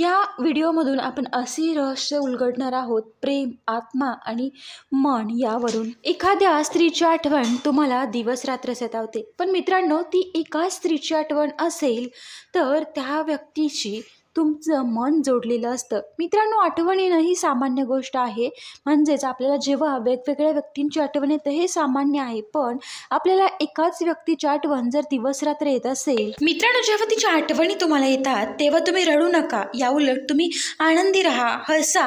या व्हिडिओमधून आपण असे रहस्य उलगडणार आहोत प्रेम आत्मा आणि मन यावरून. एखाद्या स्त्रीची आठवण तुम्हाला दिवस रात्र सतावते. पण मित्रांनो ती एका स्त्रीची आठवण असेल तर त्या व्यक्तीची तुमचं मन जोडलेलं असतं. मित्रांनो आठवण येणं ही सामान्य गोष्ट आहे. म्हणजेच आपल्याला जेव्हा वेगवेगळ्या व्यक्तींची आठवण येतं हे सामान्य आहे. पण आपल्याला एकाच व्यक्तीची आठवण जर दिवस रात्र येत असेल मित्रांनो जेव्हा तिच्या आठवणी तुम्हाला येतात तेव्हा तुम्ही रडू नका. या उलट तुम्ही आनंदी राहा हसा.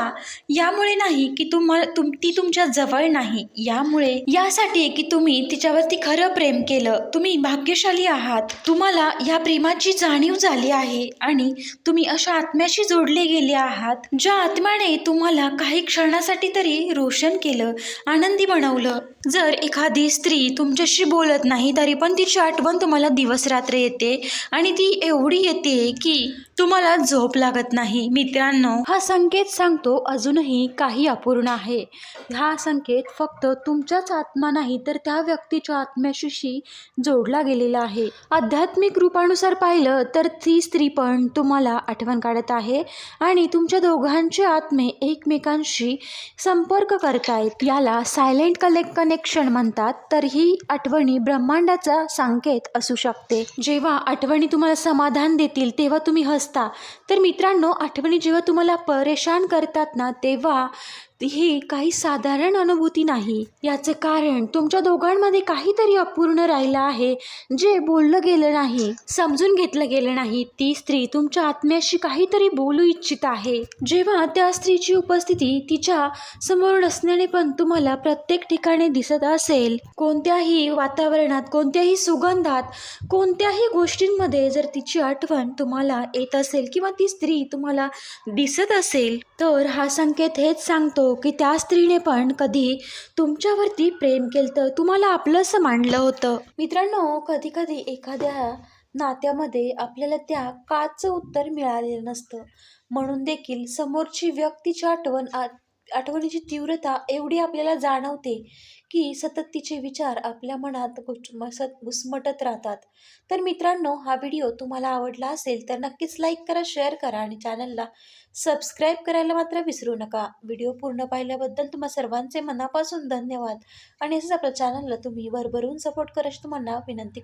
यामुळे नाही की तुम्हाला तुम ती तुमच्या जवळ नाही. यामुळे यासाठी की तुम्ही तिच्यावरती खरं प्रेम केलं. तुम्ही भाग्यशाली आहात. तुम्हाला या प्रेमाची जाणीव झाली आहे आणि तुम्ही अशा आत्म्याशी जोडले गेले आहात ज्या आत्म्याने तुम्हाला काही क्षणासाठी तरी रोशन केलं आनंदी बनवलं. जर एखादी स्त्री तुमच्याशी बोलत नाही तरी पण तिची आठवण तुम्हाला दिवस रात्र येते आणि ती एवढी येते की तुम्हाला झोप लागत नाही. मित्रांनो हा संकेत सांगतो अजूनही काही अपूर्ण आहे. हा संकेत फक्त तुमच्याच आत्मा नाही तर त्या व्यक्तीच्या आत्म्याशी जोडला गेलेला आहे. आध्यात्मिक रूपानुसार पाहिलं तर ती स्त्री पण तुम्हाला आठवण काढत आहे आणि तुमच्या दोघांचे आत्मे एकमेकांशी संपर्क करतायत. याला सायलेंट कलेक्ट कनेक्शन म्हणतात. तर ही आठवणी ब्रह्मांडाचा संकेत असू शकते. जेव्हा आठवणी तुम्हाला समाधान देतील तेव्हा तुम्ही हसता. तर मित्रांनो आठवणी जेव्हा तुम्हाला परेशान करतात ना तेव्हा ही काही साधारण अनुभूती नाही. याचं कारण तुमच्या दोघांमध्ये काहीतरी अपूर्ण राहिलं आहे जे बोललं गेलं नाही समजून घेतलं गेलं नाही. ती स्त्री तुमच्या आत्म्याशी काहीतरी बोलू इच्छित आहे. जेव्हा त्या स्त्रीची उपस्थिती तिच्या समोर नसण्याने पण तुम्हाला प्रत्येक ठिकाणी दिसत असेल कोणत्याही वातावरणात कोणत्याही सुगंधात कोणत्याही गोष्टींमध्ये जर तिची आठवण तुम्हाला येत असेल किंवा ती स्त्री तुम्हाला दिसत असेल तर हा संकेत हेच सांगतो की त्या स्त्रीने पण कधी तुमच्यावरती प्रेम केलं तर तुम्हाला आपलंसं मांडलं होतं? मित्रांनो कधी कधी एखाद्या नात्यामध्ये आपल्याला त्या काचं उत्तर मिळालेलं नसतं. म्हणून देखील समोरची व्यक्तीची आठवण आ आठवणीची तीव्रता एवढी आपल्याला जाणवते की सतत तिचे विचार आपल्या मनात घुसमसत घुसमटत राहतात. तर मित्रांनो हा व्हिडिओ तुम्हाला आवडला असेल तर नक्कीच लाईक करा शेअर करा आणि चॅनलला सबस्क्राईब करायला मात्र विसरू नका. व्हिडिओ पूर्ण पाहिल्याबद्दल तुम्हा सर्वांचे मनापासून धन्यवाद. आणि असंच आपल्या चॅनलला तुम्ही भरभरून सपोर्ट करायची तुम्हाला विनंती